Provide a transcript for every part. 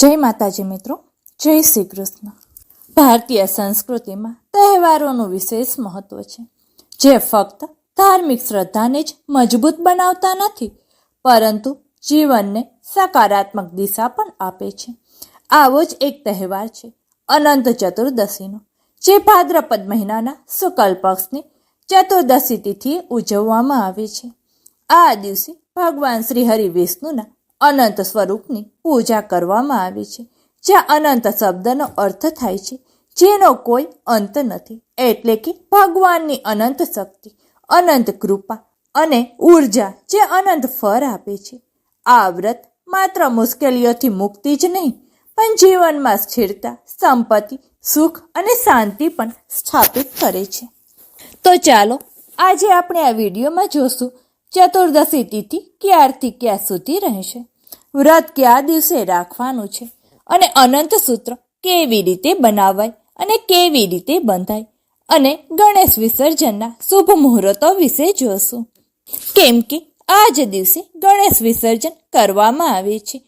જય માતાજી મિત્રો, જય શ્રી કૃષ્ણ. ભારતીય સંસ્કૃતિમાં તહેવારોનું વિશેષ મહત્વ છે. જે ફક્ત ધાર્મિક શ્રદ્ધાને જ મજબૂત બનાવતા નથી, પરંતુ જીવનને સકારાત્મક દિશા પણ આપે છે. આવો જ એક તહેવાર છે, અનંત ચતુર્દશીનો, જે ભાદ્રપદ મહિનાના શુકલ પક્ષની ચતુર્દશી તિથિએ ઉજવવામાં આવે છે. આ દિવસે ભગવાન શ્રી હરિ વિષ્ણુના અનંત સ્વરૂપની પૂજા કરવામાં આવે છે, જ્યાં અનંત શબ્દનો અર્થ થાય છે, જેનો કોઈ અંત નથી, એટલે કે ભગવાનની અનંત શક્તિ, અનંત કૃપા અને ઊર્જા જે અનંત ફળ આપે છે. આ વ્રત માત્ર મુશ્કેલીઓથી મુક્તિ જ નહીં, પણ જીવનમાં સ્થિરતા, સંપત્તિ, સુખ અને શાંતિ પણ સ્થાપિત કરે છે. તો ચાલો, આજે આપણે આ વિડીયોમાં જોશું ચતુર્દશી તિથિ ક્યારથી ક્યાં સુધી રહેશે? વ્રત કયા દિવસે રાખવાનું છે? અને અનંત સૂત્ર કેવી રીતે બનાવાય અને કેવી રીતે બંધાય? અને ગણેશ વિસર્જનના શુભ મુહૂર્તો વિશે જોશું. કેમ કે આ જ દિવસે ગણેશ વિસર્જન કરવામાં આવે છે.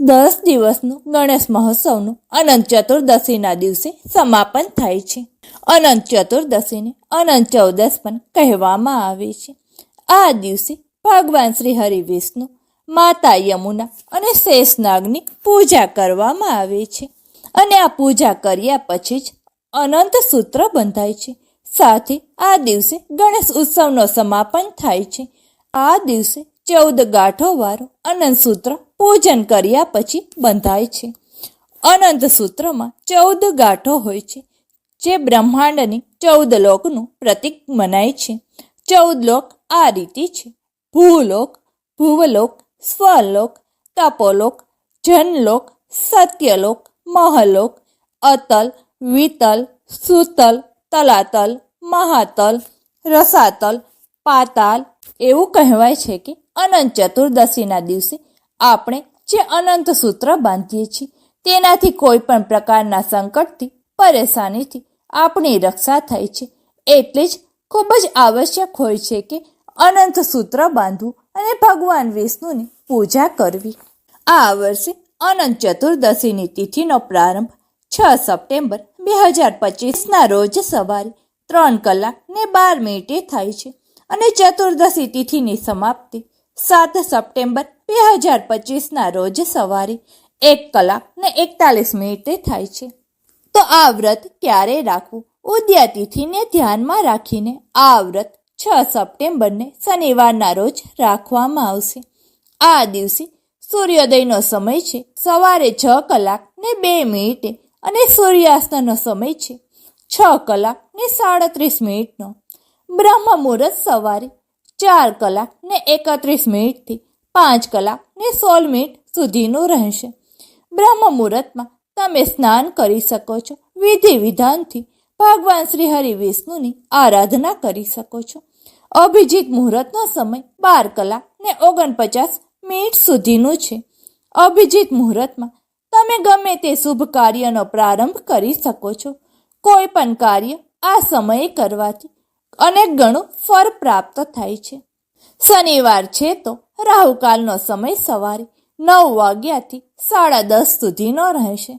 દસ દિવસનું ગણેશ મહોત્સવનું અનંત ચતુર્દશીના દિવસે સમાપન થાય છે. અનંત ચતુર્દશીને અનંત ચૌદશ પણ કહેવામાં આવે છે. આ દિવસે ભગવાન શ્રી હરિ વિષ્ણુ માતા યમુના અને શેષનાગની પૂજા કરવામાં આવે છે. અને આ પૂજા કર્યા પછી જ અનંત સૂત્ર બંધાય છે. સાથે આ દિવસે ગણેશ ઉત્સવનો સમાપન થાય છે. આ દિવસે ચૌદ ગાંઠોવાળો અનંત સૂત્ર પૂજન કર્યા પછી બંધાય છે. અનંત સૂત્રમાં ચૌદ ગાંઠો હોય છે, જે બ્રહ્માંડની ચૌદ લોકનું પ્રતીક મનાય છે. ચૌદ લોક આ રીતે છે. ભૂલોક, ભુવલોક, સ્વલોક, તપોલોક, જનલોક, સત્યલોક, મહલોક, અતલ, વિતલ, સુતલ, તલાતલ, મહાતલ, રસાતલ, પાતાલ એવું કહેવાય છે કે અનંત ચતુર્દશીના દિવસે આપણે જે અનંત સૂત્ર બાંધીએ છીએ તેનાથી કોઈ પણ પ્રકારના સંકટથી, પરેશાનીથી આપણી રક્ષા થાય છે. એટલે જ ખૂબ જ આવશ્યક હોય છે કે અનંત સૂત્ર બાંધવું અને ભગવાન વિષ્ણુની પૂજા કરવી. આ વર્ષે અનંત ચતુર્દશીની તિથિનો પ્રારંભ છ સપ્ટેમ્બર બે હજાર પચીસના રોજ સવારે ત્રણ કલાક ને બાર મિનિટે થાય છે અને ચતુર્દશી તિથિની સમાપ્તિ સાત સપ્ટેમ્બર બે હજાર પચીસના રોજ સવારે એક કલાક ને એકતાલીસ મિનિટે થાય છે. તો આ વ્રત ક્યારે રાખવું? ઉદ્યા તિથિને ધ્યાનમાં રાખીને આ વ્રત છ સપ્ટેમ્બરને શનિવારના રોજ રાખવામાં આવશે. આ દિવસે સૂર્યોદયનો સમય છે. સવારે છ કલાક ને બે મિનિટે અને સૂર્યાસ્તનો સમય છે. છ કલાક ને સાડત્રીસ મિનિટનો. બ્રહ્મ મુહૂર્ત સવારે ચાર કલાક ને એકત્રીસ મિનિટથી પાંચ કલાક ને સોળ મિનિટ સુધીનું રહેશે. બ્રહ્મ મુહૂર્તમાં તમે સ્નાન કરી શકો છો. વિધિ વિધાનથી ભગવાન શ્રી હરિ વિષ્ણુની આરાધના કરી શકો છો. અભિજીત મુહૂર્તનો સમય બાર કલાક ને ઓગણપચાસ મિનિટ સુધીનું છે. અભિજીત મુહૂર્તમાં તમે ગમે તે શુભ કાર્યનો પ્રારંભ કરી શકો છો. કોઈ પણ કાર્ય આ સમયે કરવાથી અનેક ગણું ફળ પ્રાપ્ત થાય છે. શનિવાર છે તો રાહુકાલનો સમય સવારે નવ વાગ્યાથી સાડા દસ સુધીનો રહેશે.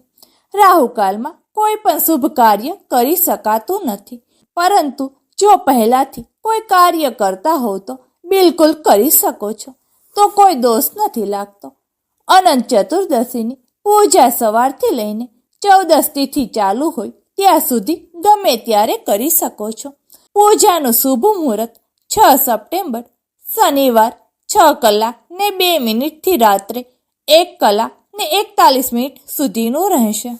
રાહુકાલમાં કોઈ પણ શુભ કાર્ય કરી શકાતું નથી. પરંતુ જો પહેલાંથી કોઈ કાર્ય કરતા હોવ તો બિલકુલ કરી શકો છો. તો કોઈ દોષ નથી લાગતો. અનંત ચતુર્દશીની પૂજા સવારથી લઈને ચૌદશ તિથિ ચાલુ હોય ત્યાં સુધી ગમે ત્યારે કરી શકો છો. પૂજાનું શુભ મુહૂર્ત છ સપ્ટેમ્બર, શનિવાર છ કલાક ને બે મિનિટથી રાત્રે એક કલાક ને એકતાલીસ મિનિટ સુધીનું રહેશે.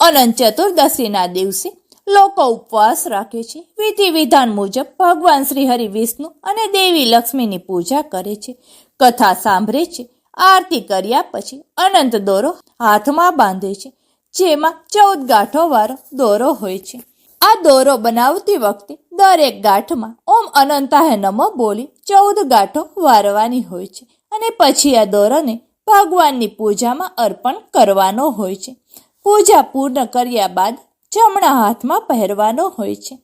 અનંત ચતુર્દશીના દિવસે લોકો ઉપવાસ રાખે છે. વિધિ વિધાન મુજબ ભગવાન શ્રી હરિ વિષ્ણુ અને દેવી લક્ષ્મીની પૂજા કરે છે. કથા સાંભળે છે. આરતી કર્યા પછી અનંત દોરો હાથમાં બાંધે છે. જેમાં ચૌદ ગાંઠોવાળો દોરો હોય છે. આ દોરો બનાવતી વખતે દરેક ગાંઠમાં ઓમ અનંતાહે નમો બોલી ચૌદ ગાંઠો વારવાની હોય છે. અને પછી આ દોરોને ભગવાનની પૂજામાં અર્પણ કરવાનો હોય છે. પૂજા પૂર્ણ કર્યા બાદ જમણા હાથમાં પહેરવાનો હોય છે.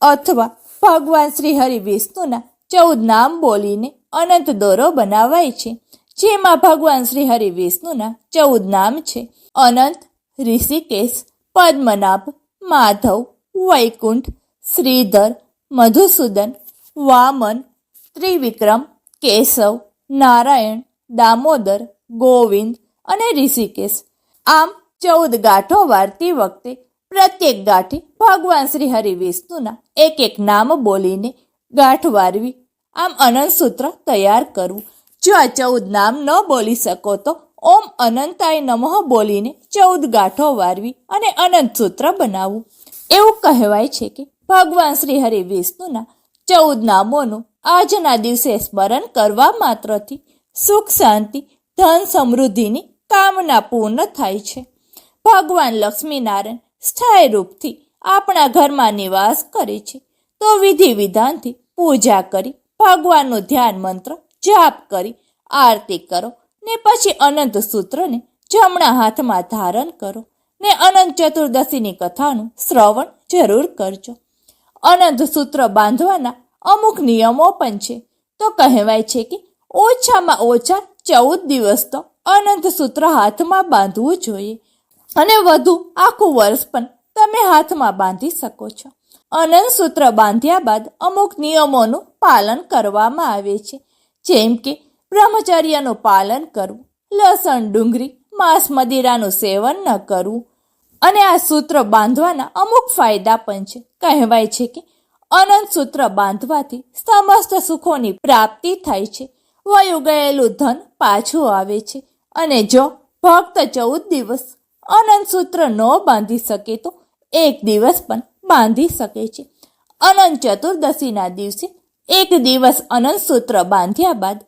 અથવા ભગવાન શ્રી હરિ વિષ્ણુના ચૌદ નામ બોલીને અનંત દોરો બનાવાય છે. જેમાં ભગવાન શ્રી હરિ વિષ્ણુના ચૌદ નામ છે. અનંત, ઋષિકેશ, પદ્મનાભ, માધવ, વૈકુંઠ, શ્રીધર, મધુસૂદન, વામન, ત્રિવિક્રમ, કેશવ, નારાયણ, દામોદર, ગોવિંદ અને ઋષિકેશ. આમ ચૌદ ગાંઠો વારતી વખતે પ્રત્યેક ગાંઠે ભગવાન શ્રી હરિ વિષ્ણુના એક એક નામ બોલીને ગાંઠ વારવી, આમ અનંત સૂત્ર તૈયાર કરવું. જો આ ચૌદ નામ ન બોલી શકો તો ઓમ અનંતાય નમઃ બોલીને ચૌદ ગાંઠો વારવી અને અનંત સૂત્ર બનાવવું. એવું કહેવાય છે કે ભગવાન શ્રી હરિ વિષ્ણુના ચૌદ નામોનું આજના દિવસે સ્મરણ કરવા માત્રથી સુખ, શાંતિ, ધન સમૃદ્ધિની કામના પૂર્ણ થાય છે. ભગવાન લક્ષ્મીનારાયણ સ્થાયી રૂપથી આપણા ઘરમાં નિવાસ કરે છે. તો વિધિ વિધાનથી પૂજા કરી, ભગવાનનું ધ્યાન મંત્ર જાપ કરી, આરતી કરો ને પછી અનંત સૂત્રને જમણા હાથમાં ધારણ કરો ને અનંત ચતુર્દશીની કથાનું શ્રવણ જરૂર કરજો. અનંત સૂત્ર બાંધવાના અમુક નિયમો પણ છે. તો કહેવાય છે કે ઓછામાં ઓછા ચૌદ દિવસ તો અનંત સૂત્ર હાથમાં બાંધવું જોઈએ. અને વધુ આખું વર્ષ પણ તમે હાથમાં બાંધી શકો છો. અનંત સૂત્ર બાંધ્યા બાદ અમુક નિયમોનું પાલન કરવામાં આવે છે. જેમ કે બ્રહ્મચર્યનું પાલન કરવું, લસણ ડુંગળી, માંસ મદિરાનું સેવન ન કરવું. અને આ સૂત્ર બાંધવાના અમુક ફાયદા પણ છે. કહેવાય છે કે અનંત સૂત્ર બાંધવાથી સમસ્ત સુખોની પ્રાપ્તિ થાય છે. વયું ગયેલું ધન પાછું આવે છે. અને જો ભક્ત ચૌદ દિવસ અનંત સૂત્ર ન બાંધી શકે તો એક દિવસ પણ બાંધી શકે છે. અનંત ચતુર્દશીના દિવસે એક દિવસ અનંત સૂત્ર બાંધ્યા બાદ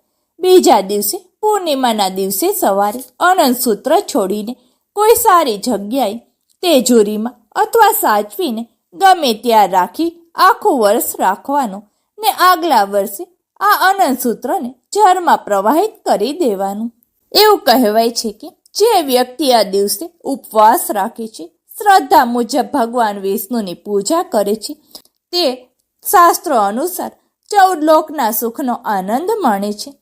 બીજા દિવસે પૂર્ણિમાના દિવસે સવારે અનંત સૂત્ર છોડીને કોઈ સારી જગ્યાએ તેજોરીમાં અથવા સાચવીને ગમે ત્યાં રાખી આખું વર્ષ રાખવાનું ને આગલા વર્ષે આ અનંત સૂત્રને જળમાં પ્રવાહિત કરી દેવાનું. એવું કહેવાય છે કે જે વ્યક્તિ આ દિવસે ઉપવાસ રાખે છે, શ્રદ્ધા મુજબ ભગવાન વિષ્ણુની પૂજા કરે છે, તે શાસ્ત્રો અનુસાર ચૌદ લોકના સુખનો આનંદ માણે છે.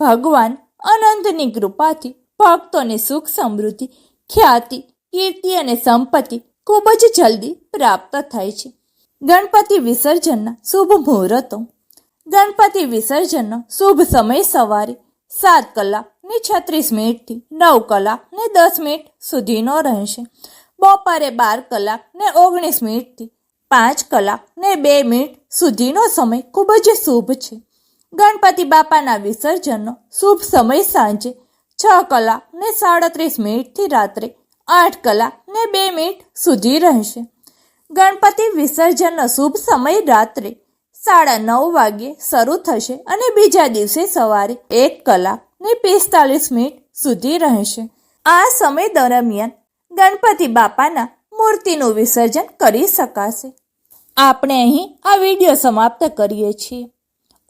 ભગવાન અનંતની કૃપાથી, ભક્તોને સુખ સમૃદ્ધિ, ખ્યાતિ, કીર્તિ અને સંપત્તિ ખૂબ જ જલ્દી પ્રાપ્ત થાય છે. ગણપતિ વિસર્જનના શુભ મુહૂર્તો. ગણપતિ વિસર્જનનો શુભ સમય સવારે સાત કલાક ને છત્રીસ મિનિટથી નવ કલાક ને દસ મિનિટ સુધીનો રહેશે. બપોરે બાર કલાક ને ઓગણીસ મિનિટથી પાંચ કલાક ને બે મિનિટ સુધીનો સમય ખૂબ જ શુભ છે. ગણપતિ બાપાના વિસર્જનનો શુભ સમય સાંજે છ કલાક ને સાડત્રીસ મિનિટથી રાત્રે આઠ કલાક ને બે મિનિટ સુધી રહેશે. ગણપતિ વિસર્જનનો શુભ સમય રાત્રે સાડા નવ વાગ્યે શરૂ થશે અને બીજા દિવસે સવારે એક કલાક ને પિસ્તાલીસ મિનિટ સુધી રહેશે. આ સમય દરમિયાન ગણપતિ બાપાના મૂર્તિનું વિસર્જન કરી શકાશે. આપણે અહીં આ વીડિયો સમાપ્ત કરીએ છીએ.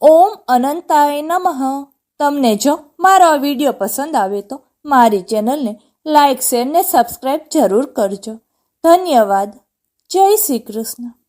ઓમ અનંતાય નમઃ. તમને જો મારો આ વીડિયો પસંદ આવે તો મારી ચેનલને લાઇક શેર ને સબસ્ક્રાઈબ જરૂર કરજો. ધન્યવાદ. જય શ્રી કૃષ્ણ.